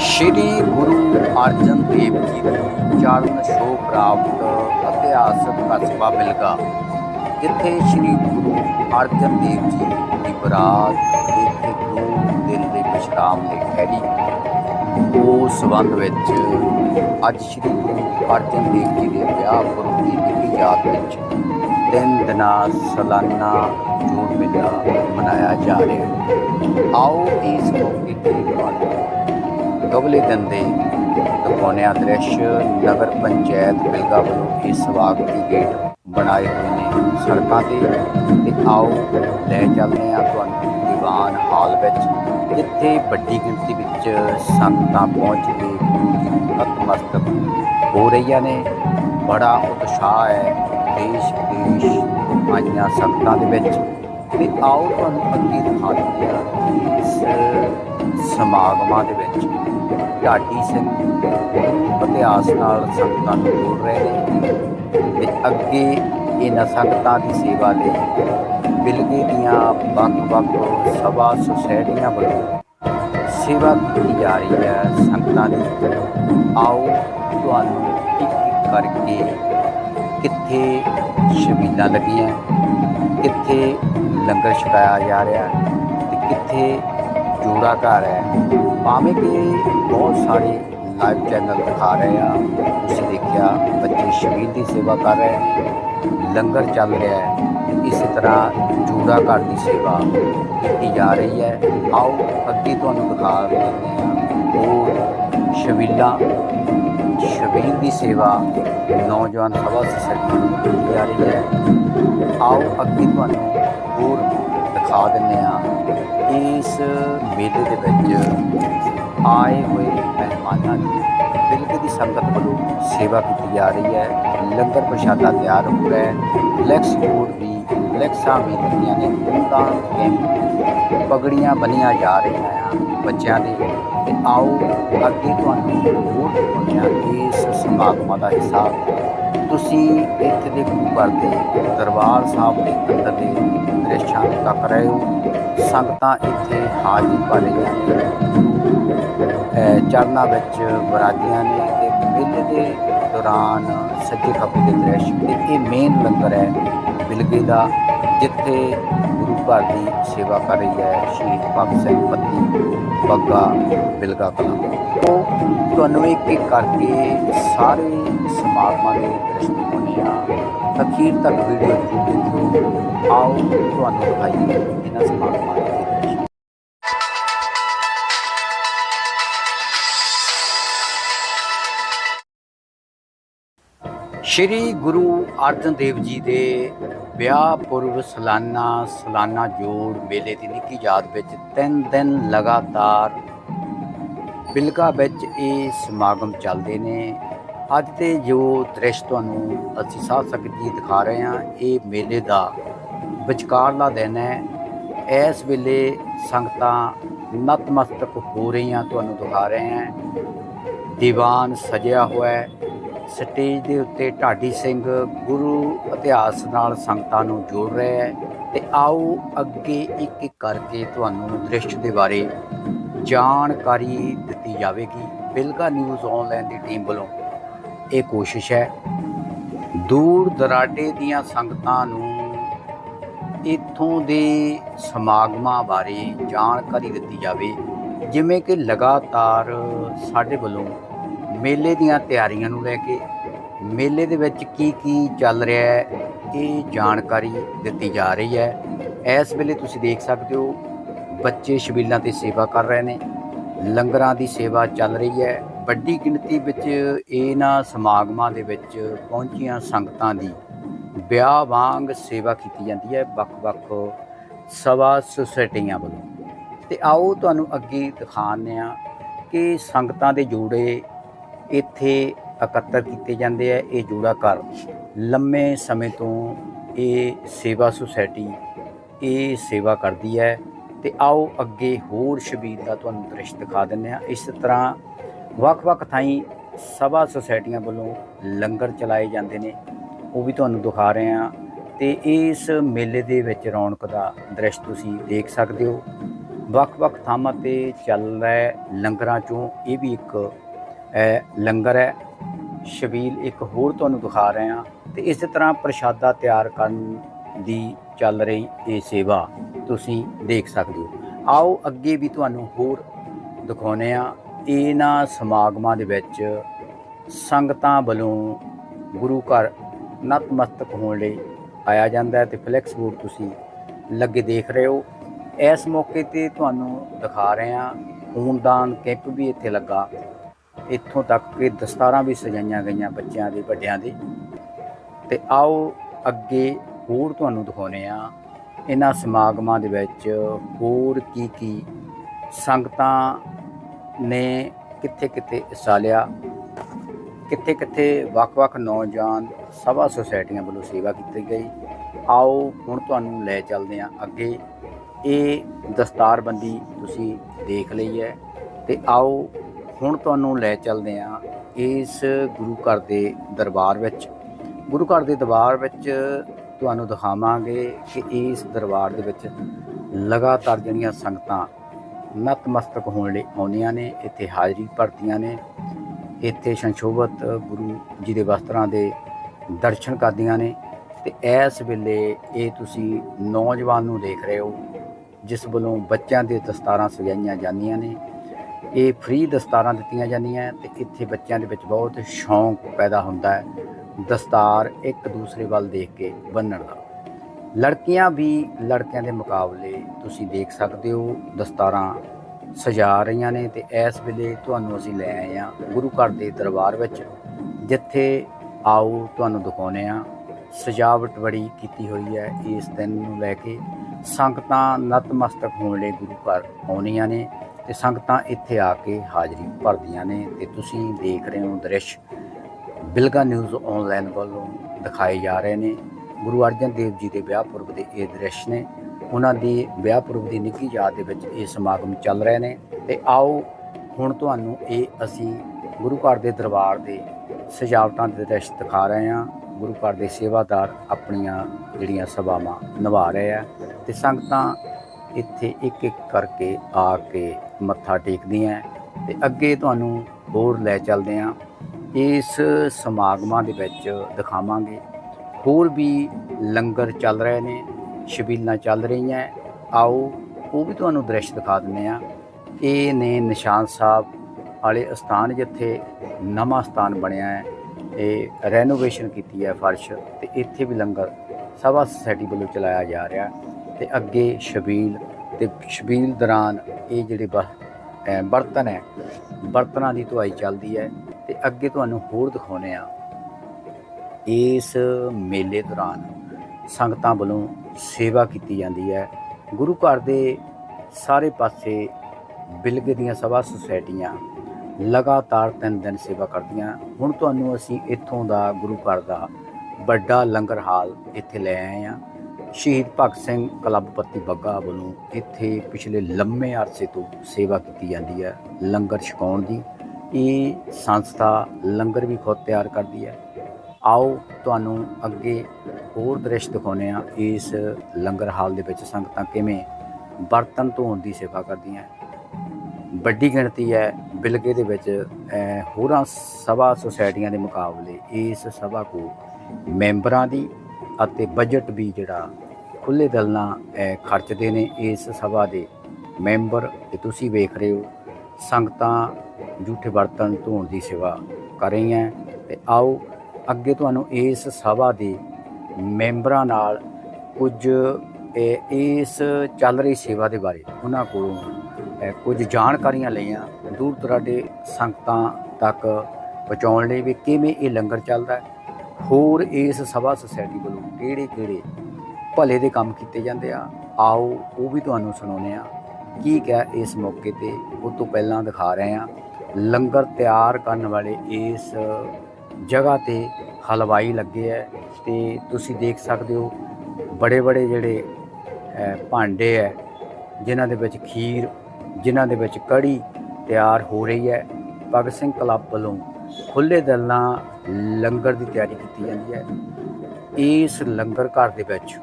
ਸ਼੍ਰੀ ਗੁਰੂ ਅਰਜਨ ਦੇਵ ਜੀ ਦੀ ਚਰਨ ਛੋਹ ਪ੍ਰਾਪਤ ਇਤਿਹਾਸਕ ਕਸਬਾ ਮਿਲਗਾ ਜਿੱਥੇ ਸ਼੍ਰੀ ਗੁਰੂ ਅਰਜਨ ਦੇਵ ਜੀ ਦੀ ਬਰਾਤ ਇੱਥੇ ਦੋ ਦਿਨ ਦੇ ਵਿਸ਼ਰਾਮ ਲਈ ਠਹਿਰੀ ਉਸ ਸੰਬੰਧ ਵਿੱਚ ਅੱਜ ਸ਼੍ਰੀ ਗੁਰੂ ਅਰਜਨ ਦੇਵ ਜੀ ਦੇ ਵਿਆਹ ਪੁਰਬ ਦੀ ਨਿੱਘੀ ਯਾਦ ਵਿੱਚ ਤਿੰਨ ਦਿਨਾਂ ਸਾਲਾਨਾ ਜੋੜ ਮੇਲਾ ਮਨਾਇਆ ਜਾ ਰਿਹਾ ਹੈ। ਆਓ ਇਸ ਮੌਕੇ ਤੇ ਤੁਹਾਨੂੰ ਅਗਲੇ ਦੰਦੇ ਦੇ ਦਿਖਾਉਣਿਆ ਦ੍ਰਿਸ਼ ਨਗਰ ਪੰਚਾਇਤ ਬਿਲਗਾ ਵੱਲੋਂ ਇਸ ਸਵਾਗਤ ਗੇਟ ਬਣਾਏ ਹੋਏ ਨੇ ਸੜਕਾਂ ਤੇ। ਤੇ ਆਓ ਲੈ ਚੱਲਦੇ ਆ ਤੁਹਾਨੂੰ ਦੀਵਾਨ ਹਾਲ ਵਿੱਚ। ਜਿੱਥੇ ਵੱਡੀ ਗਿਣਤੀ ਵਿੱਚ ਸੰਗਤਾਂ ਪਹੁੰਚ ਕੇ ਨਤਮਸਤਕ ਹੋ ਰਹੀਆਂ ਨੇ। ਬੜਾ ਉਤਸ਼ਾਹ ਹੈ ਦੇਸ਼ ਵਿਦੇਸ਼ ਆਈਆਂ ਸੰਗਤਾਂ ਦੇ ਵਿੱਚ। ਤੇ ਆਓ ਤੁਹਾਨੂੰ ਅੱਗੇ ਦਿਖਾ ਦਿੰਦੇ ਆ ਇਸ ਸਮਾਗਮਾਂ ਦੇ ਵਿੱਚ। ਢਾਡੀ ਸਿੰਘ ਇਤਿਹਾਸ ਨਾਲ ਸੰਗਤਾਂ ਨੂੰ ਜੋੜ ਰਹੇ ਨੇ ਤੇ ਅੱਗੇ ਇਹਨਾਂ ਸੰਗਤਾਂ ਦੀ ਸੇਵਾ ਲਈ ਬਿਲਗੇ ਦੀਆਂ ਵੱਖ-ਵੱਖ ਸਭਾ ਸੁਸਾਇਟੀਆਂ ਵੱਲੋਂ ਸੇਵਾ ਕੀਤੀ ਜਾ ਰਹੀ ਹੈ। ਸੰਗਤਾਂ ਦੀ, ਆਓ ਤੁਹਾਨੂੰ ਇੱਕ ਇੱਕ ਕਰਕੇ ਕਿੱਥੇ ਸ਼ਬੀਲਾਂ ਲੱਗੀਆਂ, ਕਿੱਥੇ ਲੰਗਰ ਛਕਾਇਆ ਜਾ ਰਿਹਾ ਤੇ ਕਿੱਥੇ ਜੋੜਾ ਘਰ ਹੈ। ਭਾਵੇਂ ਕਿ ਬਹੁਤ ਸਾਰੇ ਲਾਈਵ ਚੈਨਲ ਦਿਖਾ ਰਹੇ ਆ, ਤੁਸੀਂ ਦੇਖਿਆ, ਬੱਚੇ ਸ਼ਬੀਲ ਦੀ ਸੇਵਾ ਕਰ ਰਹੇ ਲੰਗਰ ਚੱਲ ਰਿਹਾ ਹੈ, ਇਸੇ ਤਰ੍ਹਾਂ ਜੂੜਾ ਘਰ ਦੀ ਸੇਵਾ ਕੀਤੀ ਜਾ ਰਹੀ ਹੈ। ਆਓ, ਅੱਗੇ ਤੁਹਾਨੂੰ ਦਿਖਾ ਦਿੰਦੇ ਹਾਂ ਉਹ ਸ਼ਬੀਲਾਂ ਸ਼ਬੀਲ ਦੀ ਸੇਵਾ ਨੌਜਵਾਨ ਸਭਾ ਸੁਸਾਇਟੀ ਨੂੰ ਕੀਤੀ ਜਾ ਰਹੀ ਹੈ। ਆਓ, ਅੱਗੇ ਤੁਹਾਨੂੰ ਹੋਰ ਦਿਖਾ ਦਿੰਦੇ ਆ ਇਸ ਮੇਲੇ ਦੇ ਵਿੱਚ ਆਏ ਹੋਏ ਮਹਿਮਾਨਾਂ ਦੀ ਬਿਲਕੁਲ ਦੀ ਸੰਗਤ ਵੱਲੋਂ ਸੇਵਾ ਕੀਤੀ ਜਾ ਰਹੀ ਹੈ। ਲੰਗਰ ਪ੍ਰਸ਼ਾਦਾ ਤਿਆਰ ਹੋ ਰਿਹਾ ਹੈ। ਫਲੈਕਸ ਬੋਰਡ ਵੀ ਫਲੈਕਸਾਂ ਵੀ ਲੱਗੀਆਂ ਨੇ। ਉਹਨਾਂ ਕੈਂਪ ਪਗੜੀਆਂ ਬਣੀਆਂ ਜਾ ਰਹੀਆਂ ਹਨ ਬੱਚਿਆਂ ਦੇ। ਤੇ ਆਓ, ਅੱਗੇ ਤੁਹਾਨੂੰ ਹੋਰ ਦਿਖਾਉਂਦੇ ਇਸ ਸਮਾਗਮਾਂ ਦਾ ਹਿੱਸਾ। ਤੁਸੀਂ ਇੱਥੇ ਦੇ ਗੁਰੂ ਘਰ ਦੇ ਦਰਬਾਰ ਸਾਹਿਬ ਦੇ ਅੰਦਰ ਦੇ ਦ੍ਰਿਸ਼ਾਂ ਨੂੰ ਤੱਕ ਰਹੇ ਹੋ। ਸੰਗਤਾਂ ਇੱਥੇ ਹਾਜ਼ਰੀ ਭਰ ਰਹੀਆਂ ਨੇ। ਚਰਨਾਂ ਵਿੱਚ ਵਿਰਾਜੀਆਂ ਨੇ ਤੇ ਮੇਲੇ ਦੇ ਦੌਰਾਨ ਸੱਜੇ ਖੱਬੇ ਦੇ ਦ੍ਰਿਸ਼ ਤੇ ਇਹ ਮੇਨ ਲੰਗਰ ਹੈ ਬਿਲਗੇ ਦਾ, ਜਿੱਥੇ ਗੁਰੂ ਘਰ ਦੀ ਸੇਵਾ ਕਰ ਰਹੀ ਹੈ ਸ਼ਹੀਦ ਭਗਤ ਸਿੰਘ ਪਤੀ, ਬੱਗਾ, ਬਿਲਗਾ ਕਲਾਂ। ਉਹ ਤੁਹਾਨੂੰ ਇੱਕ ਇੱਕ ਕਰਕੇ ਸਾਰੇ ਸਮਾਗਮਾਂ ਦੇ ਦ੍ਰਿਸ਼ ਦਿਖਾਉਂਦੇ ਆ। ਅਖੀਰ ਤੱਕ ਵੀਡੀਓ ਜ਼ਰੂਰ ਦੇਖਿਓ। ਆਓ ਤੁਹਾਨੂੰ ਦਿਖਾਈਏ ਇਹਨਾਂ ਸਮਾਗਮਾਂ ਦੇ ਸ਼੍ਰੀ ਗੁਰੂ ਅਰਜਨ ਦੇਵ ਜੀ ਦੇ ਵਿਆਹ ਪੁਰਬ ਸਲਾਨਾ ਸਲਾਨਾ ਜੋੜ ਮੇਲੇ ਦੀ ਨਿੱਘੀ ਯਾਦ ਵਿੱਚ ਤਿੰਨ ਦਿਨ ਲਗਾਤਾਰ ਬਿਲਗਾ ਵਿੱਚ ਇਹ ਸਮਾਗਮ ਚੱਲਦੇ ਨੇ। ਅੱਜ ਤੇ ਜੋ ਦ੍ਰਿਸ਼ ਤੁਹਾਨੂੰ ਅਸੀਂ ਸਾਧ ਸੰਗਤ ਜੀ ਦਿਖਾ ਰਹੇ ਹਾਂ, ਇਹ ਮੇਲੇ ਦਾ ਵਿਚਕਾਰਲਾ ਦਿਨ ਹੈ। ਇਸ ਵੇਲੇ ਸੰਗਤਾਂ ਨਤਮਸਤਕ ਹੋ ਰਹੀਆਂ ਤੁਹਾਨੂੰ ਦਿਖਾ ਰਹੇ ਹਾਂ। ਦੀਵਾਨ ਸਜਿਆ ਹੋਇਆ ਹੈ। ਸਟੇਜ ਦੇ ਉੱਤੇ ਢਾਡੀ ਸਿੰਘ ਗੁਰੂ ਇਤਿਹਾਸ ਨਾਲ ਸੰਗਤਾਂ ਨੂੰ ਜੋੜ ਰਿਹਾ ਹੈ। ਤੇ ਆਓ ਅੱਗੇ ਇੱਕ ਇੱਕ ਕਰਕੇ ਤੁਹਾਨੂੰ ਦ੍ਰਿਸ਼ ਦੇ ਬਾਰੇ ਜਾਣਕਾਰੀ ਦਿੱਤੀ ਜਾਵੇਗੀ। ਬਿਲਗਾ ਨਿਊਜ਼ ਆਨਲਾਈਨ ਦੀ ਟੀਮ ਵੱਲੋਂ। ਇਹ ਕੋਸ਼ਿਸ਼ ਹੈ। ਦੂਰ ਦਰਾਡੇ ਦੀਆਂ ਸੰਗਤਾਂ ਨੂੰ ਇੱਥੋਂ ਦੇ ਸਮਾਗਮਾਂ ਬਾਰੇ ਜਾਣਕਾਰੀ ਦਿੱਤੀ ਜਾਵੇ। ਜਿਵੇਂ ਕਿ ਲਗਾਤਾਰ ਸਾਡੇ ਵੱਲੋਂ ਮੇਲੇ ਦੀਆਂ ਤਿਆਰੀਆਂ ਨੂੰ ਲੈ ਕੇ ਮੇਲੇ ਦੇ ਵਿੱਚ ਕੀ ਕੀ ਚੱਲ ਰਿਹਾ ਹੈ, ਇਹ ਜਾਣਕਾਰੀ ਦਿੱਤੀ ਜਾ ਰਹੀ ਹੈ। ਇਸ ਵੇਲੇ ਤੁਸੀਂ ਦੇਖ ਸਕਦੇ ਹੋ, ਬੱਚੇ ਸ਼ਬੀਲਾਂ ਤੇ ਸੇਵਾ ਕਰ ਰਹੇ ਨੇ, ਲੰਗਰਾਂ ਦੀ ਸੇਵਾ ਚੱਲ ਰਹੀ ਹੈ। ਵੱਡੀ ਗਿਣਤੀ ਵਿੱਚ ਇਹਨਾਂ ਸਮਾਗਮਾਂ ਦੇ ਵਿੱਚ ਪਹੁੰਚੀਆਂ ਸੰਗਤਾਂ ਦੀ ਵਿਆਹ ਵਾਂਗ ਸੇਵਾ ਕੀਤੀ ਜਾਂਦੀ ਹੈ, ਵੱਖ-ਵੱਖ ਸਭਾ ਸੁਸਾਇਟੀਆਂ ਵੱਲੋਂ। ਤੇ ਆਓ ਤੁਹਾਨੂੰ ਅੱਗੇ ਦਿਖਾਉਂਦੇ ਆ ਕਿ ਸੰਗਤਾਂ ਦੇ ਜੋੜੇ ਇੱਥੇ ਇਕੱਤਰ ਕੀਤੇ ਜਾਂਦੇ ਆ, ਇਹ ਜੋੜਾ ਘਰ। ਲੰਮੇ ਸਮੇਂ ਤੋਂ ਇਹ ਸੇਵਾ ਸੁਸਾਇਟੀ, ਇਹ ਸੇਵਾ ਕਰਦੀ ਹੈ। ਤੇ ਆਓ ਅੱਗੇ ਹੋਰ ਸ਼ਬੀਲ ਦਾ ਤੁਹਾਨੂੰ ਦ੍ਰਿਸ਼ ਦਿਖਾ ਦਿੰਦੇ ਆ ਇਸ ਤਰ੍ਹਾਂ ਵੱਖ-ਵੱਖ ਥਾਈਂ ਸਭਾ ਸੁਸਾਇਟੀਆਂ ਵੱਲੋਂ ਲੰਗਰ ਚਲਾਏ ਜਾਂਦੇ ਨੇ। ਉਹ ਵੀ ਤੁਹਾਨੂੰ ਦਿਖਾ ਰਹੇ ਹਾਂ। ਤੇ ਇਸ ਮੇਲੇ ਦੇ ਵਿੱਚ ਰੌਣਕ ਦਾ ਦ੍ਰਿਸ਼ ਤੁਸੀਂ ਦੇਖ ਸਕਦੇ ਹੋ। ਵੱਖ-ਵੱਖ ਥਾਵਾਂ ਤੇ ਚੱਲ ਰਿਹਾ ਲੰਗਰਾਂ ਚੋਂ ਇਹ ਵੀ ਇੱਕ ਲੰਗਰ ਹੈ। ਸ਼ਬੀਲ ਇੱਕ ਹੋਰ ਤੁਹਾਨੂੰ ਦਿਖਾ ਰਹੇ ਹਾਂ। ਤੇ ਇਸੇ ਤਰ੍ਹਾਂ ਪ੍ਰਸ਼ਾਦਾ ਤਿਆਰ ਕਰਨ ਦੀ ਚੱਲ ਰਹੀ ਇਹ ਸੇਵਾ ਤੁਸੀਂ ਦੇਖ ਸਕਦੇ ਹੋ। ਆਓ ਅੱਗੇ ਵੀ ਤੁਹਾਨੂੰ ਹੋਰ ਦਿਖਾਉਨੇ ਆ ਇਹਨਾਂ ਸਮਾਗਮਾਂ ਦੇ ਵਿੱਚ ਸੰਗਤਾਂ ਵੱਲੋਂ ਗੁਰੂ ਘਰ ਨਤਮਸਤਕ ਹੋਣ ਲਈ ਆਇਆ ਜਾਂਦਾ ਹੈ ਤੇ ਫਲੈਕਸ ਬੋਰਡ ਤੁਸੀਂ ਲੱਗੇ ਦੇਖ ਰਹੇ ਹੋ। ਇਸ ਮੌਕੇ ਤੇ ਤੁਹਾਨੂੰ ਦਿਖਾ ਰਹੇ ਹਾਂ ਖੂਨਦਾਨ ਕੈਂਪ ਵੀ ਇੱਥੇ ਲੱਗਾ। ਇੱਥੋਂ ਤੱਕ ਕਿ ਦਸਤਾਰਾਂ ਵੀ ਸਜਾਈਆਂ ਗਈਆਂ ਬੱਚਿਆਂ ਦੇ, ਵੱਡਿਆਂ ਦੇ। ਤੇ ਆਓ ਅੱਗੇ ਹੋਰ ਤੁਹਾਨੂੰ ਦਿਖਾਉਨੇ ਆ ਇਹਨਾਂ ਸਮਾਗਮਾਂ ਦੇ ਵਿੱਚ ਹੋਰ ਕੀ ਕੀ ਸੰਗਤਾਂ ਨੇ ਕਿੱਥੇ ਕਿੱਥੇ ਹਿੱਸਾ ਲਿਆ, ਕਿੱਥੇ ਕਿੱਥੇ ਵੱਖ-ਵੱਖ ਨੌਜਵਾਨ ਸਭਾ ਸੁਸਾਇਟੀਆਂ ਵੱਲੋਂ ਸੇਵਾ ਕੀਤੀ ਗਈ। ਆਓ ਹੁਣ ਤੁਹਾਨੂੰ ਲੈ ਚੱਲਦੇ ਹਾਂ ਅੱਗੇ। ਇਹ ਦਸਤਾਰਬੰਦੀ ਤੁਸੀਂ ਦੇਖ ਲਈ ਹੈ ਤੇ ਆਓ ਹੁਣ ਤੁਹਾਨੂੰ ਲੈ ਚੱਲਦੇ ਹਾਂ ਇਸ ਗੁਰੂ ਘਰ ਦੇ ਦਰਬਾਰ ਵਿੱਚ। ਗੁਰੂ ਘਰ ਦੇ ਦਰਬਾਰ ਵਿੱਚ ਤੁਹਾਨੂੰ ਦਿਖਾਵਾਂਗੇ ਕਿ ਇਸ ਦਰਬਾਰ ਦੇ ਵਿੱਚ ਲਗਾਤਾਰ ਜਿਹੜੀਆਂ ਸੰਗਤਾਂ ਨਤਮਸਤਕ ਹੋਣ ਲਈ ਆਉਂਦੀਆਂ ਨੇ, ਇੱਥੇ ਹਾਜ਼ਰੀ ਭਰਦੀਆਂ ਨੇ, ਇੱਥੇ ਸੰਸ਼ੋਭਤ ਗੁਰੂ ਜੀ ਦੇ ਵਸਤਰਾਂ ਦੇ ਦਰਸ਼ਨ ਕਰਦੀਆਂ ਨੇ ਤੇ ਇਸ ਵੇਲੇ ਇਹ ਤੁਸੀਂ ਨੌਜਵਾਨ ਨੂੰ ਦੇਖ ਰਹੇ ਹੋ, ਜਿਸ ਵੱਲੋਂ ਬੱਚਿਆਂ ਦੇ ਦਸਤਾਰਾਂ ਸਜਾਈਆਂ ਜਾਂਦੀਆਂ ਨੇ। ਇਹ ਫ੍ਰੀ ਦਸਤਾਰਾਂ ਦਿੱਤੀਆਂ ਜਾਂਦੀਆਂ ਤੇ ਇੱਥੇ ਬੱਚਿਆਂ ਦੇ ਵਿੱਚ ਬਹੁਤ ਸ਼ੌਂਕ ਪੈਦਾ ਹੁੰਦਾ ਹੈ, ਦਸਤਾਰ ਇੱਕ ਦੂਸਰੇ ਵੱਲ ਦੇਖ ਕੇ ਬੰਨਣ ਦਾ। ਲੜਕੀਆਂ ਵੀ ਲੜਕਿਆਂ ਦੇ ਮੁਕਾਬਲੇ ਤੁਸੀਂ ਦੇਖ ਸਕਦੇ ਹੋ ਦਸਤਾਰਾਂ ਸਜਾ ਰਹੀਆਂ ਨੇ ਤੇ ਇਸ ਵੇਲੇ ਤੁਹਾਨੂੰ ਅਸੀਂ ਲੈ ਆਏ ਹਾਂ ਗੁਰੂ ਘਰ ਦੇ ਦਰਬਾਰ ਵਿੱਚ, ਜਿੱਥੇ ਆਓ ਤੁਹਾਨੂੰ ਦਿਖਾਉਨੇ ਆ ਸਜਾਵਟ ਬੜੀ ਕੀਤੀ ਹੋਈ ਹੈ ਇਸ ਦਿਨ ਨੂੰ ਲੈ ਕੇ। ਸੰਗਤਾਂ ਨਤਮਸਤਕ ਹੋਣ ਲਈ ਗੁਰੂ ਘਰ ਆਉਣੀਆਂ ਨੇ ਤੇ ਸੰਗਤਾਂ ਇੱਥੇ ਆ ਕੇ ਹਾਜ਼ਰੀ ਭਰਦੀਆਂ ਨੇ ਤੇ ਤੁਸੀਂ ਦੇਖ ਰਹੇ ਹੋ ਦ੍ਰਿਸ਼। ਬਿਲਗਾ ਨਿਊਜ਼ ਆਨਲਾਈਨ ਵੱਲੋਂ ਦਿਖਾਏ ਜਾ ਰਹੇ ਨੇ। ਗੁਰੂ ਅਰਜਨ ਦੇਵ ਜੀ ਦੇ ਵਿਆਹ ਪੁਰਬ ਦੇ ਇਹ ਦ੍ਰਿਸ਼ ਨੇ। ਉਹਨਾਂ ਦੀ ਵਿਆਹ ਪੁਰਬ ਦੀ ਨਿੱਘੀ ਯਾਦ ਦੇ ਵਿੱਚ ਇਹ ਸਮਾਗਮ ਚੱਲ ਰਹੇ ਨੇ। ਤੇ ਆਓ, ਹੁਣ ਤੁਹਾਨੂੰ ਇਹ ਅਸੀਂ ਗੁਰੂ ਘਰ ਦੇ ਦਰਬਾਰ ਦੇ ਸਜਾਵਟਾਂ ਦੇ ਦ੍ਰਿਸ਼ ਦਿਖਾ ਰਹੇ ਹਾਂ। ਗੁਰੂ ਘਰ ਦੇ ਸੇਵਾਦਾਰ ਆਪਣੀਆਂ ਜਿਹੜੀਆਂ ਸੇਵਾਵਾਂ ਨਿਭਾ ਰਹੇ ਆ। ਤੇ ਸੰਗਤਾਂ ਇੱਥੇ ਇੱਕ ਇੱਕ ਕਰਕੇ ਆ ਕੇ ਮੱਥਾ ਟੇਕਦੀਆਂ। ਤੇ ਅੱਗੇ ਤੁਹਾਨੂੰ ਹੋਰ ਲੈ ਚੱਲਦੇ ਹਾਂ। ਇਸ ਸਮਾਗਮਾਂ ਦੇ ਵਿੱਚ ਦਿਖਾਵਾਂਗੇ। ਹੋਰ ਵੀ ਲੰਗਰ ਚੱਲ ਰਹੇ ਨੇ। ਛਬੀਲਾਂ ਚੱਲ ਰਹੀਆਂ। ਆਓ, ਉਹ ਵੀ ਤੁਹਾਨੂੰ ਦ੍ਰਿਸ਼ ਦਿਖਾ ਦਿੰਦੇ ਆ ਇਹ ਨੇ ਨਿਸ਼ਾਨ ਸਾਹਿਬ ਵਾਲੇ ਸਥਾਨ ਜਿੱਥੇ ਨਵਾਂ ਸਥਾਨ ਬਣਿਆ ਹੈ। ਇਹ ਰੈਨੋਵੇਸ਼ਨ ਕੀਤੀ ਹੈ ਫਰਸ਼ ਤੇ ਇੱਥੇ ਵੀ ਲੰਗਰ ਸਭਾ ਸੁਸਾਇਟੀ ਵੱਲੋਂ ਚਲਾਇਆ ਜਾ ਰਿਹਾ। ਤੇ ਅੱਗੇ ਸ਼ਬੀਲ ਤੇ ਸ਼ਬੀਲ ਦੌਰਾਨ ਇਹ ਜਿਹੜੇ ਬਰਤਨ ਹੈ, ਬਰਤਨਾਂ ਦੀ ਧੁਆਈ ਚੱਲਦੀ ਹੈ। ਤੇ ਅੱਗੇ ਤੁਹਾਨੂੰ ਹੋਰ ਦਿਖਾਉਨੇ ਆ ਇਸ ਮੇਲੇ ਦੌਰਾਨ ਸੰਗਤਾਂ ਵੱਲੋਂ ਸੇਵਾ ਕੀਤੀ ਜਾਂਦੀ ਹੈ। ਗੁਰੂ ਘਰ ਦੇ ਸਾਰੇ ਪਾਸੇ ਬਿਲਗੇ ਦੀਆਂ ਸਭਾ ਸੁਸਾਇਟੀਆਂ ਲਗਾਤਾਰ ਤਿੰਨ ਦਿਨ ਸੇਵਾ ਕਰਦੀਆਂ। ਹੁਣ ਤੁਹਾਨੂੰ ਅਸੀਂ ਇੱਥੋਂ ਦਾ ਗੁਰੂ ਘਰ ਦਾ ਵੱਡਾ ਲੰਗਰ ਹਾਲ ਇੱਥੇ ਲੈ ਆਏ ਹਾਂ। ਸ਼ਹੀਦ ਭਗਤ ਸਿੰਘ ਕਲੱਬ ਪੱਤੀ ਬੱਗਾ ਵੱਲੋਂ ਇੱਥੇ ਪਿਛਲੇ ਲੰਮੇ ਅਰਸੇ ਤੋਂ ਸੇਵਾ ਕੀਤੀ ਜਾਂਦੀ ਹੈ ਲੰਗਰ ਛਕਾਉਣ ਦੀ। ਇਹ ਸੰਸਥਾ ਲੰਗਰ ਵੀ ਖੁਦ ਤਿਆਰ ਕਰਦੀ ਹੈ। ਆਓ ਤੁਹਾਨੂੰ ਅੱਗੇ ਹੋਰ ਦ੍ਰਿਸ਼ ਦਿਖਾਉਂਦੇ ਆ ਇਸ ਲੰਗਰ ਹਾਲ ਦੇ ਵਿੱਚ ਸੰਗਤਾਂ ਕਿਵੇਂ ਬਰਤਨ ਧੋਣ ਦੀ ਸੇਵਾ ਕਰਦੀਆਂ। ਵੱਡੀ ਗਿਣਤੀ ਹੈ ਬਿਲਗੇ ਦੇ ਵਿੱਚ ਹੋਰਾਂ ਸਭਾ ਸੁਸਾਇਟੀਆਂ ਦੇ ਮੁਕਾਬਲੇ ਇਸ ਸਭਾ ਕੋ ਮੈਂਬਰਾਂ ਦੀ ਅਤੇ ਬਜਟ ਵੀ ਜਿਹੜਾ ਖੁੱਲੇ ਦਿਲ ਨਾਲ ਖਰਚਦੇ ਨੇ ਇਸ ਸਭਾ ਦੇ ਮੈਂਬਰ। ਤੇ ਤੁਸੀਂ ਵੇਖ ਰਹੇ ਹੋ ਸੰਗਤਾਂ ਜੂਠੇ ਬਰਤਨ ਧੋਣ ਦੀ ਸੇਵਾ ਕਰ ਰਹੀਆਂ। ਤੇ ਆਓ ਅੱਗੇ ਤੁਹਾਨੂੰ ਇਸ ਸਭਾ ਦੀ ਮੈਂਬਰਾਂ ਨਾਲ ਕੁਝ ਇਸ ਚੱਲ ਰਹੀ ਸੇਵਾ ਦੇ ਬਾਰੇ ਉਹਨਾਂ ਕੋਲੋਂ ਕੁਝ ਜਾਣਕਾਰੀਆਂ ਲਈਆਂ। ਦੂਰ ਦਰਾਡੇ ਸੰਗਤਾਂ ਤੱਕ ਪਹੁੰਚਾਉਣ ਲਈ ਵੀ ਕਿਵੇਂ ਇਹ ਲੰਗਰ ਚੱਲਦਾ ਹੈ, ਹੋਰ ਇਸ ਸਭਾ ਸੁਸਾਇਟੀ ਵੱਲੋਂ ਕਿਹੜੇ ਕਿਹੜੇ ਭਲੇ ਦੇ ਕੰਮ ਕੀਤੇ ਜਾਂਦੇ ਆ, ਆਓ ਉਹ ਵੀ ਤੁਹਾਨੂੰ ਸੁਣਾਉਂਦੇ ਆ ਕੀ ਕਿਹਾ ਇਸ ਮੌਕੇ ਤੇ, ਉਹ ਤੋਂ ਪਹਿਲਾਂ ਦਿਖਾ ਰਹੇ ਆ ਲੰਗਰ ਤਿਆਰ ਕਰਨ ਵਾਲੇ ਇਸ ਜਗ੍ਹਾ ਤੇ ਹਲਵਾਈ ਲੱਗੇ ਹੈ ਤੇ ਤੁਸੀਂ ਦੇਖ ਸਕਦੇ ਹੋ ਬੜੇ ਬੜੇ ਜਿਹੜੇ ਭਾਂਡੇ ਹੈ ਜਿਨ੍ਹਾਂ ਦੇ ਵਿੱਚ ਖੀਰ, ਜਿਨ੍ਹਾਂ ਦੇ ਵਿੱਚ ਕੜੀ ਤਿਆਰ ਹੋ ਰਹੀ ਹੈ ਭਗਤ ਸਿੰਘ ਕਲੱਬ ਵੱਲੋਂ ਖੁੱਲੇ ਦਿਲ ਨਾਲ ਲੰਗਰ ਦੀ ਤਿਆਰੀ ਕੀਤੀ ਜਾਂਦੀ ਹੈ ਇਸ ਲੰਗਰ ਘਰ ਦੇ ਵਿੱਚ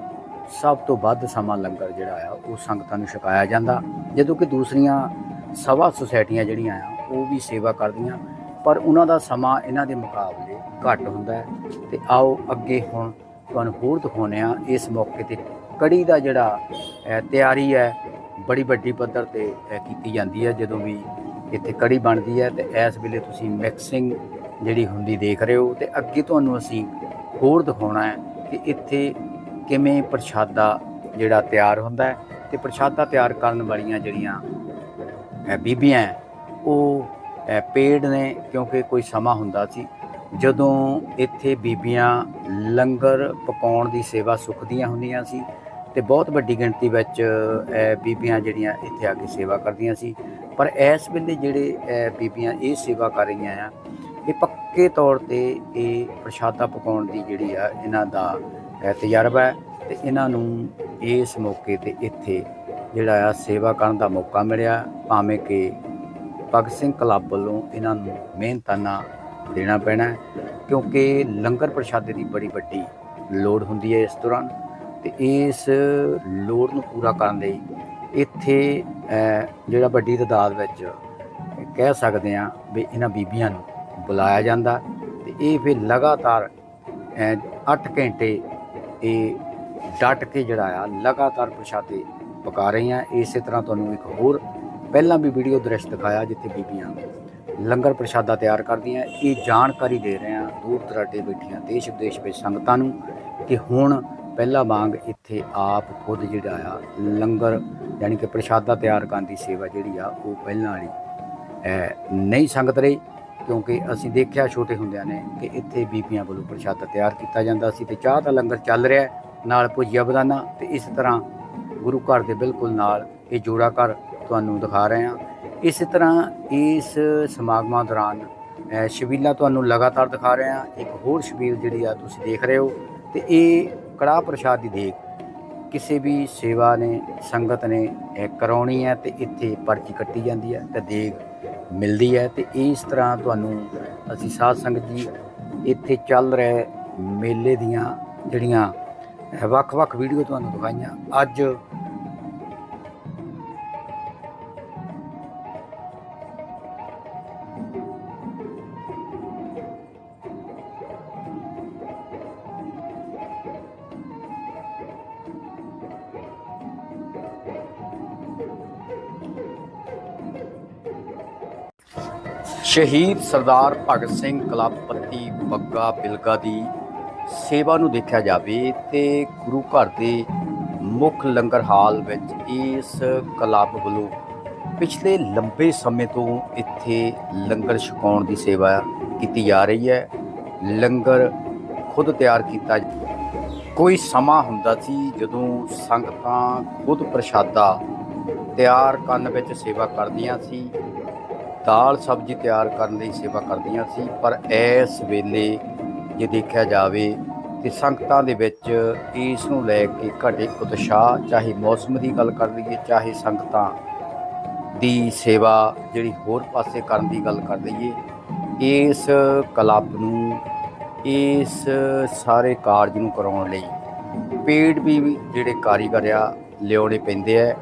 ਸਭ ਤੋਂ ਵੱਧ ਸਮਾਂ ਲੰਗਰ ਜਿਹੜਾ ਆ, ਉਹ ਸੰਗਤਾਂ ਨੂੰ ਛਕਾਇਆ ਜਾਂਦਾ। ਜਦੋਂ ਕਿ ਦੂਸਰੀਆਂ ਸਭਾ ਸੁਸਾਇਟੀਆਂ ਜਿਹੜੀਆਂ ਆ, ਉਹ ਵੀ ਸੇਵਾ ਕਰਦੀਆਂ। ਪਰ ਉਹਨਾਂ ਦਾ ਸਮਾਂ ਇਹਨਾਂ ਦੇ ਮੁਕਾਬਲੇ ਘੱਟ ਹੁੰਦਾ ਹੈ। ਤੇ ਆਓ ਅੱਗੇ ਹੁਣ ਤੁਹਾਨੂੰ ਹੋਰ ਦਿਖਾਉਂਦੇ ਆ ਇਸ ਮੌਕੇ ਤੇ ਕੜੀ ਦਾ ਜਿਹੜਾ ਤਿਆਰੀ ਹੈ ਬੜੀ ਵੱਡੀ ਪੱਧਰ ਤੇ ਕੀਤੀ ਜਾਂਦੀ ਹੈ। ਜਦੋਂ ਵੀ ਇੱਥੇ ਕੜੀ ਬਣਦੀ ਹੈ ਤੇ ਇਸ ਵੇਲੇ ਤੁਸੀਂ ਮਿਕਸਿੰਗ ਜਿਹੜੀ ਹੁੰਦੀ ਦੇਖ ਰਹੇ ਹੋ। ਤੇ ਅੱਗੇ ਤੁਹਾਨੂੰ ਅਸੀਂ ਹੋਰ ਦਿਖਾਉਣਾ ਹੈ ਕਿ ਇੱਥੇ ਕਿਵੇਂ ਪ੍ਰਸ਼ਾਦਾ ਜਿਹੜਾ ਤਿਆਰ ਹੁੰਦਾ ਹੈ। ਤੇ ਪ੍ਰਸ਼ਾਦਾ ਤਿਆਰ ਕਰਨ ਵਾਲੀਆਂ ਜਿਹੜੀਆਂ ਬੀਬੀਆਂ ਹੈ, ਉਹ ਪੇੜ ਨੇ ਕਿਉਂਕਿ ਕੋਈ ਸਮਾਂ ਹੁੰਦਾ ਸੀ, ਜਦੋਂ ਇੱਥੇ ਬੀਬੀਆਂ ਲੰਗਰ ਪਕਾਉਣ ਦੀ ਸੇਵਾ ਸੁਖਦੀਆਂ ਹੁੰਦੀਆਂ ਸੀ ਤੇ ਬਹੁਤ ਵੱਡੀ ਗਿਣਤੀ ਵਿੱਚ ਬੀਬੀਆਂ ਜਿਹੜੀਆਂ ਇੱਥੇ ਆ ਕੇ ਸੇਵਾ ਕਰਦੀਆਂ ਸੀ। ਪਰ ਇਸ ਵੇਲੇ ਜਿਹੜੇ ਬੀਬੀਆਂ ਇਹ ਸੇਵਾ ਕਰ ਰਹੀਆਂ ਆ, ਇਹ ਪੱਕੇ ਤੌਰ ਤੇ ਇਹ ਪ੍ਰਸ਼ਾਦਾ ਪਕਾਉਣ ਦੀ ਜਿਹੜੀ ਆ, ਇਹਨਾਂ ਦਾ ਤਜਰਬਾ ਹੈ ਤੇ ਇਹਨਾਂ ਨੂੰ ਇਸ ਮੌਕੇ ਤੇ ਇੱਥੇ ਜਿਹੜਾ ਆ ਸੇਵਾ ਕਰਨ ਦਾ ਮੌਕਾ ਮਿਲਿਆ, ਭਾਵੇਂ ਕਿ ਭਗਤ ਸਿੰਘ ਕਲੱਬ ਵੱਲੋਂ ਇਹਨਾਂ ਨੂੰ ਮਿਹਨਤਾਨਾ ਦੇਣਾ ਪੈਣਾ ਕਿਉਂਕਿ ਲੰਗਰ ਪ੍ਰਸ਼ਾਦੇ ਦੀ ਬੜੀ ਵੱਡੀ ਲੋੜ ਹੁੰਦੀ ਹੈ ਇਸ ਦੌਰਾਨ ਤੇ ਇਸ ਲੋੜ ਨੂੰ ਪੂਰਾ ਕਰਨ ਲਈ ਇੱਥੇ ਜਿਹੜਾ ਵੱਡੀ ਤਦਾਦ ਵਿੱਚ ਕਹਿ ਸਕਦੇ ਆ ਵੀ ਇਹਨਾਂ ਬੀਬੀਆਂ ਨੂੰ ਬੁਲਾਇਆ ਜਾਂਦਾ ਤੇ ਇਹ ਫਿਰ ਲਗਾਤਾਰ 8 ਘੰਟੇ ਇਹ ਡਟ ਕੇ ਜਿਹੜਾ ਆ ਲਗਾਤਾਰ ਪ੍ਰਸ਼ਾਦੇ ਪਕਾ ਰਹੀਆਂ। ਇਸੇ ਤਰ੍ਹਾਂ ਤੁਹਾਨੂੰ ਇੱਕ ਹੋਰ ਪਹਿਲਾਂ ਵੀ ਵੀਡੀਓ ਦ੍ਰਿਸ਼ ਦਿਖਾਇਆ ਜਿੱਥੇ ਬੀਬੀਆਂ ਲੰਗਰ ਪ੍ਰਸ਼ਾਦਾ ਤਿਆਰ ਕਰਦੀਆਂ। ਇਹ ਜਾਣਕਾਰੀ ਦੇ ਰਹੇ ਹਾਂ ਦੂਰ ਦਰਾਡੇ ਬੈਠੀਆਂ ਦੇਸ਼ ਵਿਦੇਸ਼ ਵਿੱਚ ਸੰਗਤਾਂ ਨੂੰ ਕਿ ਹੁਣ ਪਹਿਲਾ ਵਾਂਗ ਇੱਥੇ ਆਪ ਖੁਦ ਜਿਹੜਾ ਆ ਲੰਗਰ ਯਾਨੀ ਕਿ ਪ੍ਰਸ਼ਾਦਾ ਤਿਆਰ ਕਰਨ ਦੀ ਸੇਵਾ ਜਿਹੜੀ ਆ ਉਹ ਪਹਿਲਾਂ ਵਾਲੀ ਨਹੀਂ ਸੰਗਤ ਰਹੀ। ਕਿਉਂਕਿ ਅਸੀਂ ਦੇਖਿਆ ਛੋਟੇ ਹੁੰਦਿਆਂ ਨੇ ਕਿ ਇੱਥੇ ਬੀਬੀਆਂ ਵੱਲੋਂ ਪ੍ਰਸ਼ਾਦਾ ਤਿਆਰ ਕੀਤਾ ਜਾਂਦਾ ਸੀ ਤੇ ਚਾਹ ਦਾ ਲੰਗਰ ਚੱਲ ਰਿਹਾ ਨਾਲ ਭੁਜੀਆ ਬਦਾਨਾ ਤੇ ਇਸ ਤਰ੍ਹਾਂ ਗੁਰੂ ਘਰ ਦੇ ਬਿਲਕੁਲ ਨਾਲ ਇਹ ਜੋੜਾ ਘਰ ਤੁਹਾਨੂੰ ਦਿਖਾ ਰਹੇ ਹਾਂ। ਇਸੇ ਤਰ੍ਹਾਂ ਇਸ ਸਮਾਗਮਾਂ ਦੌਰਾਨ ਅਹ, ਤੁਹਾਨੂੰ ਲਗਾਤਾਰ ਦਿਖਾ ਰਹੇ ਹਾਂ। ਇੱਕ ਹੋਰ ਸ਼ਬੀਲ ਜਿਹੜੀ ਆ ਤੁਸੀਂ ਦੇਖ ਰਹੇ ਹੋ ਤੇ ਇਹ ਕੜਾਹ ਪ੍ਰਸ਼ਾਦ ਦੀ ਦੇਖ। ਕਿਸੇ ਵੀ ਸੇਵਾ ਨੇ ਸੰਗਤ ਨੇ ਇਹ ਕਰਾਉਣੀ ਹੈ ਤੇ ਇੱਥੇ ਪਰਚੀ ਕੱਟੀ ਜਾਂਦੀ ਹੈ ਤੇ ਦੇਗ ਮਿਲਦੀ ਹੈ ਤੇ ਇਸ ਤਰ੍ਹਾਂ ਤੁਹਾਨੂੰ ਅਸੀਂ ਸਾਧ ਸੰਗਤ ਜੀ ਇੱਥੇ ਚੱਲ ਰਹੇ ਮੇਲੇ ਦੀਆਂ ਜਿਹੜੀਆਂ ਵੱਖ-ਵੱਖ ਵੀਡੀਓ ਤੁਹਾਨੂੰ ਦਿਖਾਈਆਂ। ਅੱਜ ਸ਼ਹੀਦ ਸਰਦਾਰ ਭਗਤ ਸਿੰਘ ਕਲੱਬ ਪੱਤੀ ਬੱਗਾ ਬਿਲਗਾ ਦੀ ਸੇਵਾ ਨੂੰ ਦੇਖਿਆ ਜਾਵੇ ਤੇ ਗੁਰੂ ਘਰ ਦੇ ਮੁੱਖ ਲੰਗਰ ਹਾਲ ਵਿੱਚ ਇਸ ਕਲੱਬ ਵੱਲੋਂ ਪਿਛਲੇ ਲੰਬੇ ਸਮੇਂ ਤੋਂ ਇੱਥੇ ਲੰਗਰ ਛਕਾਉਣ ਦੀ ਸੇਵਾ ਕੀਤੀ ਜਾ ਰਹੀ ਹੈ। ਲੰਗਰ ਖੁਦ ਤਿਆਰ ਕੀਤਾ ਕੋਈ ਸਮਾਂ ਹੁੰਦਾ ਸੀ ਜਦੋਂ ਸੰਗਤਾਂ ਖੁਦ ਪ੍ਰਸ਼ਾਦਾ ਤਿਆਰ ਕਰਨ ਵਿੱਚ ਸੇਵਾ ਕਰਦੀਆਂ ਸੀ। ਦਾਲ ਸਬਜ਼ੀ ਤਿਆਰ ਕਰਨ ਲਈ ਸੇਵਾ ਕਰਦੀਆਂ ਸੀ, ਪਰ ਇਸ ਵੇਲੇ ਜੇ ਦੇਖਿਆ ਜਾਵੇ ਤੇ ਸੰਗਤਾਂ ਦੇ ਵਿੱਚ ਇਸ ਨੂੰ ਲੈ ਕੇ ਘਟੇ ਉਤਸ਼ਾਹ, ਚਾਹੇ ਮੌਸਮ ਦੀ ਗੱਲ ਕਰ ਲਈਏ, ਚਾਹੇ ਸੰਗਤਾਂ ਦੀ ਸੇਵਾ ਜਿਹੜੀ ਹੋਰ ਪਾਸੇ ਕਰਨ ਦੀ ਗੱਲ ਕਰ ਲਈਏ, ਇਸ ਕਲੱਬ ਨੂੰ, ਇਸ ਸਾਰੇ ਕਾਰਜ ਨੂੰ ਕਰਾਉਣ ਲਈ ਪੇਡ ਵੀ ਜਿਹੜੇ ਕਾਰੀਗਰ ਆ, ਲਿਆਉਣੇ ਪੈਂਦੇ ਆ।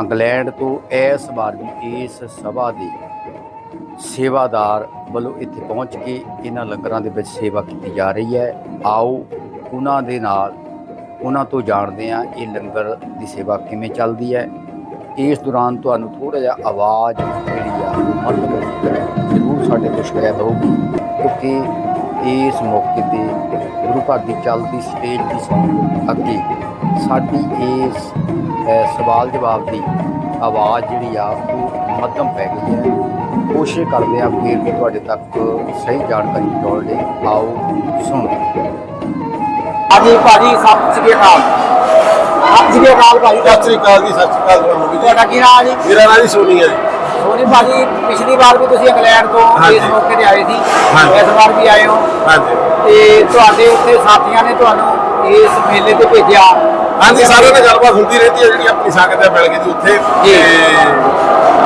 ਇੰਗਲੈਂਡ ਤੋਂ ਇਸ ਵਾਰ ਵੀ ਇਸ ਸਭਾ ਦੀ ਸੇਵਾਦਾਰ ਵੱਲੋਂ ਇੱਥੇ ਪਹੁੰਚ ਕੇ ਇਹਨਾਂ ਲੰਗਰਾਂ ਦੇ ਵਿੱਚ ਸੇਵਾ ਕੀਤੀ ਜਾ ਰਹੀ ਹੈ। ਆਓ ਉਹਨਾਂ ਦੇ ਨਾਲ ਉਹਨਾਂ ਤੋਂ ਜਾਣਦੇ ਹਾਂ ਇਹ ਲੰਗਰ ਦੀ ਸੇਵਾ ਕਿਵੇਂ ਚੱਲਦੀ ਹੈ। ਇਸ ਦੌਰਾਨ ਤੁਹਾਨੂੰ ਥੋੜਾ ਜਿਹਾ ਆਵਾਜ਼ ਜਿਹੜੀ ਆ ਉਹ ਜ਼ਰੂਰ ਸਾਡੇ ਤੋਂ ਸ਼ਿਕਾਇਤ ਹੋਊਗੀ ਕਿਉਂਕਿ ਇਸ ਮੌਕੇ ਤੇ ਗੁਰੂ ਘਰ ਦੀ ਚੱਲਦੀ ਸਟੇਜ ਦੀ ਸੌਂਗ ਅੱਗੇ ਸਾਡੀ ਇਸ ਸਵਾਲ ਜਵਾਬ ਦੀ ਆਵਾਜ਼ ਜਿਹੜੀ ਆ ਉਹ ਮੱਧਮ ਪੈ ਗਈ ਹੈ। ਕੋਸ਼ਿਸ਼ ਕਰਦੇ ਆ ਫਿਰ ਵੀ ਤੁਹਾਡੇ ਤੱਕ ਸਹੀ ਜਾਣਕਾਰੀ ਪਹੁੰਚਾਉਣ ਲਈ। ਆਓ ਸੁਣੋ। ਹਾਂਜੀ ਭਾਜੀ ਸਤਿ ਸ੍ਰੀ ਅਕਾਲ। ਸਤਿ ਸ੍ਰੀ ਅਕਾਲ ਭਾਜੀ। ਸਤਿ ਸ੍ਰੀ ਅਕਾਲ ਜੀ ਸਤਿ ਸ੍ਰੀ ਅਕਾਲ ਗਈ ਤੁਹਾਡਾ ਕੀ ਨਾਮ ਜੀ? ਮੇਰਾ ਨਾਮ ਜੀ ਸੋਨੀ ਹੈ ਜੀ। ਸੋਨੀ ਭਾਜੀ ਪਿਛਲੀ ਵਾਰ ਵੀ ਤੁਸੀਂ ਇੰਗਲੈਂਡ ਤੋਂ। ਇਸ ਮੌਕੇ ਤੇ ਆਏ ਸੀ। ਇਸ ਵਾਰ ਵੀ ਆਏ ਹੋ। ਹਾਂਜੀ। ਤੇ ਤੁਹਾਡੇ ਉੱਥੇ ਸਾਥੀਆਂ ਨੇ ਤੁਹਾਨੂੰ ਇਸ ਮੇਲੇ ਤੇ ਭੇਜਿਆ। ਹਾਂਜੀ ਸਾਰਿਆਂ ਨਾਲ ਗੱਲਬਾਤ ਹੁੰਦੀ ਰਹਿੰਦੀ ਹੈ ਜਿਹੜੀ ਆਪਣੀ ਸੰਗਤ ਹੈ ਮਿਲ ਗਈ ਜੀ ਉੱਥੇ। ਤੇ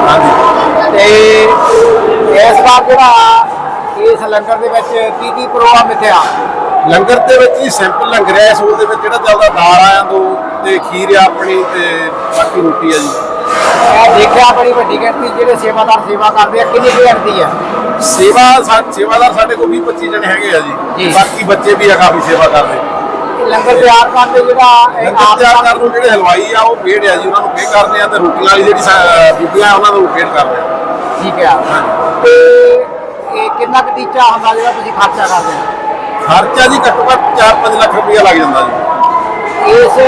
ਹਾਂਜੀ। ਤੇ ਇਸ ਵਾਰ ਜਿਹੜਾ ਇਸ ਲੰਗਰ ਦੇ ਵਿੱਚ ਕੀ ਕੀ ਪ੍ਰੋਗਰਾਮ ਮਿੱਥਿਆ ਲੰਗਰ ਦੇ ਵਿੱਚ ਹੀ ਸਿੰਪਲ ਲੰਗਰ ਹੈ ਇਸ ਦੇ ਵਿੱਚ ਜਿਹੜਾ ਚੱਲਦਾ ਦਾਲ ਆਇਆ ਦੋ ਤੇ ਖੀਰ ਆ ਆਪਣੀ ਤੇ ਬਾਕੀ ਰੋਟੀ ਆ ਜੀ। ਮੈਂ ਦੇਖਿਆ ਬੜੀ ਵੱਡੀ ਗਿਣਤੀ ਜਿਹੜੇ ਸੇਵਾਦਾਰ ਸੇਵਾ ਕਰਦੇ ਆ ਕਿੰਨੀ ਗਿਣਤੀ ਆ? ਸੇਵਾ ਸੇਵਾਦਾਰ ਸਾਡੇ ਕੋਲ 20 25 ਜਣੇ ਹੈਗੇ ਆ ਜੀ। ਬਾਕੀ ਬੱਚੇ ਵੀ ਆ ਕਾਫੀ ਸੇਵਾ ਕਰਦੇ। ਲੰਗਰ ਤਿਆਰ ਕਰਨ ਦੇ ਜਿਹੜਾ ਲੰਗਰ ਆਪ ਤਿਆਰ ਕਰਨ ਨੂੰ ਜਿਹੜੇ ਹਲਵਾਈ ਆ ਉਹ ਪੇਡ ਆ ਜੀ ਉਹਨਾਂ ਨੂੰ ਪੇ ਕਰਦੇ ਆ ਤੇ ਰੋਟੀਆਂ ਵਾਲੀ ਜਿਹੜੀ ਸਾ- ਬੀਬੀਆਂ ਉਹਨਾਂ ਨੂੰ ਪੇਡ ਕਰਦੇ ਆ। ਠੀਕ ਆ। ਤੇ ਇਹ ਕਿੰਨਾ ਕੁ ਟੀਚਾ ਹੁੰਦਾ ਜਿਹੜਾ ਤੁਸੀਂ ਖਰਚਾ ਕਰਦੇ ਹੋ? ਖਰਚਾ ਜੀ ਘੱਟੋ ਘੱਟ 4-5 ਲੱਖ ਰੁਪਇਆ ਲੱਗ ਜਾਂਦਾ ਜੀ। ਇਸ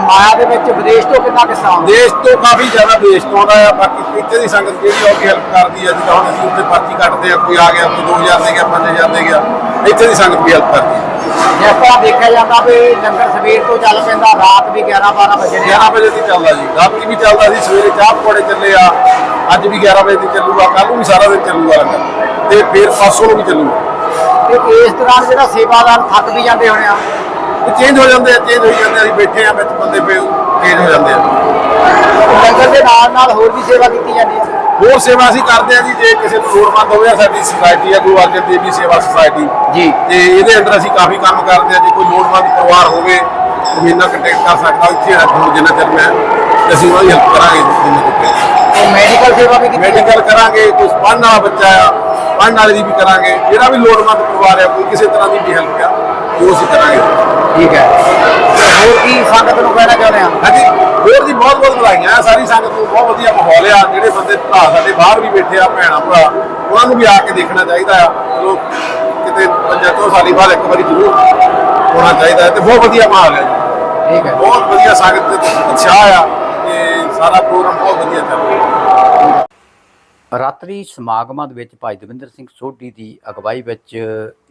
ਮਾਇਆ ਦੇ ਵਿੱਚ ਵਿਦੇਸ਼ ਤੋਂ ਕਿੰਨਾ ਕਿਸਾ ਆਉਂਦਾ? ਦੇਸ਼ ਤੋਂ ਕਾਫੀ ਜ਼ਿਆਦਾ ਦੇਸ਼ ਤੋਂ ਆਉਂਦਾ ਆ। ਬਾਕੀ ਇੱਥੇ ਦੀ ਸੰਗਤ ਜਿਹੜੀ ਉਹ ਹੈਲਪ ਕਰਦੀ ਆ। ਜਿੱਦਾਂ ਹੁਣ ਅਸੀਂ ਉੱਥੇ ਪਰਚੀ ਕੱਟਦੇ ਆ ਕੋਈ ਆ ਗਿਆ ਕੋਈ 2000 ਦੇ ਗਿਆ 5000 ਦੇ ਗਿਆ। ਇੱਥੇ ਦੀ ਸੰਗਤ ਵੀ ਹੈਲਪ ਕਰਦੀ ਆ। ਜਿਸ ਤਰ੍ਹਾਂ ਦੇਖਿਆ ਜਾਂਦਾ ਵੀ ਲੰਗਰ ਸਵੇਰ ਤੋਂ ਚੱਲ ਪੈਂਦਾ ਰਾਤ ਵੀ 11 12 ਵਜੇ ਨੇ 11 ਵਜੇ ਦੀ ਚੱਲਦਾ ਜੀ। ਰਾਤੀ ਵੀ ਚੱਲਦਾ ਸੀ ਸਵੇਰੇ ਚਾਹ ਪਕੌੜੇ ਚੱਲੇ ਆ। ਅੱਜ ਵੀ 11 ਵਜੇ ਦੀ ਚੱਲੂਗਾ ਕੱਲ ਨੂੰ ਵੀ ਸਾਰਾ ਦਿਨ ਚੱਲੂਗਾ ਲੰਗਰ। ਤੇ ਫਿਰ ਪਰਸੋਂ ਨੂੰ ਵੀ ਚੱਲੂਗਾ। ਤੇ ਇਸ ਤਰ੍ਹਾਂ ਜਿਹੜਾ ਸੇਵਾਦਾਰ ਥੱਕ ਵੀ ਜਾਂਦੇ ਹੋਣੇ ਆ ਚੇਂਜ ਹੋ ਜਾਂਦੇ ਆ ਚੇਂਜ ਹੋਈ ਜਾਂਦੇ ਆ ਅਸੀਂ ਬੈਠੇ ਆ ਵਿੱਚ ਬੰਦੇ ਪਏ ਚੇਂਜ ਹੋ ਜਾਂਦੇ ਆ। ਲੰਗਰ ਦੇ ਨਾਲ ਨਾਲ ਹੋਰ ਵੀ ਸੇਵਾ ਕੀਤੀ ਜਾਂਦੀ ਹੈ? ਹੋਰ ਸੇਵਾ ਅਸੀਂ ਕਰਦੇ ਆ ਜੀ ਜੇ ਕਿਸੇ ਨੂੰ ਲੋੜਵੰਦ ਹੋਵੇ ਆ ਸਾਡੀ ਸੁਸਾਇਟੀ ਆ ਗੁਰੂ ਅਰਜਨ ਦੇਵ ਜੀ ਸੇਵਾ ਸੁਸਾਇਟੀ ਜੀ। ਤੇ ਇਹਦੇ ਅੰਦਰ ਅਸੀਂ ਕਾਫੀ ਕੰਮ ਕਰਦੇ ਆ ਜੇ ਕੋਈ ਲੋੜਵੰਦ ਪਰਿਵਾਰ ਹੋਵੇ ਜ਼ਮੀਨਾਂ ਕੰਟੈਕਟ ਕਰ ਸਕਦਾ ਇੱਥੇ ਰੱਖੋ ਜਿੰਨਾ ਚਿਰ ਮੈਂ ਅਸੀਂ ਉਹਦੀ ਹੈਲਪ ਕਰਾਂਗੇ ਜਿੰਨੇ ਮੈਡੀਕਲ ਸੇਵਾ ਵੀ ਮੈਡੀਕਲ ਕਰਾਂਗੇ ਕੋਈ ਪੜ੍ਹਨ ਵਾਲਾ ਬੱਚਾ ਆ ਪੜ੍ਹਨ ਵਾਲੇ ਦੀ ਵੀ ਕਰਾਂਗੇ ਜਿਹੜਾ ਵੀ ਲੋੜਵੰਦ ਪਰਿਵਾਰ ਆ ਕੋਈ ਕਿਸੇ ਤਰ੍ਹਾਂ ਦੀ ਵੀ ਹੈਲਪ ਆ ਉਹ ਅਸੀਂ ਕਰਾਂਗੇ। ਠੀਕ ਹੈ। ਤੇ ਹੋਰ ਕੀ ਸੰਗਤ ਨੂੰ ਕਹਿਣਾ ਚਾਹੁੰਦੇ ਆ? ਹਾਂਜੀ ਹੋਰ ਦੀ ਬਹੁਤ ਬਹੁਤ ਵਧਾਈਆਂ। ਸਾਰੀ ਸੰਗਤ ਨੂੰ ਬਹੁਤ ਵਧੀਆ ਮਾਹੌਲ ਆ। ਜਿਹੜੇ ਬੰਦੇ ਭਰਾ ਸਾਡੇ ਬਾਹਰ ਵੀ ਬੈਠੇ ਆ ਭੈਣਾ ਭਰਾ ਉਹਨਾਂ ਨੂੰ ਵੀ ਆ ਕੇ ਦੇਖਣਾ ਚਾਹੀਦਾ ਆ। ਚਲੋ ਕਿਤੇ ਪੰਜਾਂ ਤੋਂ ਸਾਲੀ ਬਾਅਦ ਇੱਕ ਵਾਰੀ ਜ਼ਰੂਰ ਹੋਣਾ ਚਾਹੀਦਾ ਤੇ ਬਹੁਤ ਵਧੀਆ ਮਾਹੌਲ ਹੈ ਜੀ। ਠੀਕ ਹੈ। ਬਹੁਤ ਵਧੀਆ ਸੰਗਤ ਵਿੱਚ ਉਤਸ਼ਾਹ ਆ ਤੇ ਸਾਰਾ ਪ੍ਰੋਗਰਾਮ ਬਹੁਤ ਵਧੀਆ ਚੱਲ ਰਿਹਾ ਰਾਤਰੀ ਸਮਾਗਮਾਂ ਦੇ ਵਿੱਚ ਭਾਈ ਦਵਿੰਦਰ ਸਿੰਘ ਸੋਢੀ ਦੀ ਅਗਵਾਈ ਵਿੱਚ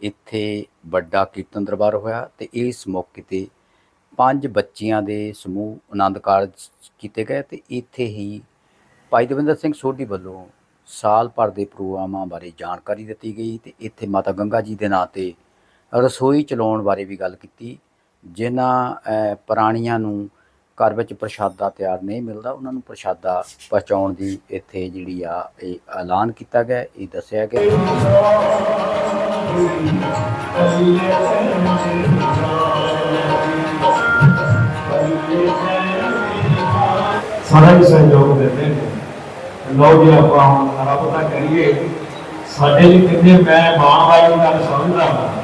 ਇੱਥੇ ਵੱਡਾ ਕੀਰਤਨ ਦਰਬਾਰ ਹੋਇਆ ਤੇ ਇਸ ਮੌਕੇ ਤੇ ਪੰਜ ਬੱਚਿਆਂ ਦੇ ਸਮੂਹ ਆਨੰਦ ਕਾਰਜ ਕੀਤੇ ਗਏ ਤੇ ਇੱਥੇ ਹੀ ਭਾਈ ਦਵਿੰਦਰ ਸਿੰਘ ਸੋਢੀ ਵੱਲੋਂ ਸਾਲ ਭਰ ਦੇ ਪ੍ਰੋਗਰਾਮਾਂ ਬਾਰੇ ਜਾਣਕਾਰੀ ਦਿੱਤੀ ਗਈ ਤੇ ਇੱਥੇ ਮਾਤਾ ਗੰਗਾ ਜੀ ਦੇ ਨਾਂ ਤੇ ਰਸੋਈ ਚਲਾਉਣ ਬਾਰੇ ਵੀ ਗੱਲ ਕੀਤੀ, ਜਿਨ੍ਹਾਂ ਪ੍ਰਾਣੀਆਂ ਨੂੰ ਘਰ ਵਿੱਚ ਪ੍ਰਸ਼ਾਦਾ ਤਿਆਰ ਨਹੀਂ ਮਿਲਦਾ, ਉਹਨਾਂ ਨੂੰ ਪ੍ਰਸ਼ਾਦਾ ਪਹੁੰਚਾਉਣ ਦੀ ਇੱਥੇ ਜਿਹੜੀ ਆ, ਇਹ ਐਲਾਨ ਕੀਤਾ ਗਿਆ, ਇਹ ਦੱਸਿਆ ਗਿਆ। ਸਾਰਾ ਹੀ ਸਹਿਯੋਗ ਦਿੰਦੇ ਨੇ। ਲਓ ਜੀ, ਆਪਾਂ ਹੁਣ ਸਾਰਾ ਪਤਾ ਕਰੀਏ। ਸਾਡੇ ਲਈ ਕਿੰਨੇ ਮੈਂ ਮਾਣ ਵਾਲੀ ਗੱਲ ਸਮਝਦਾ ਹਾਂ।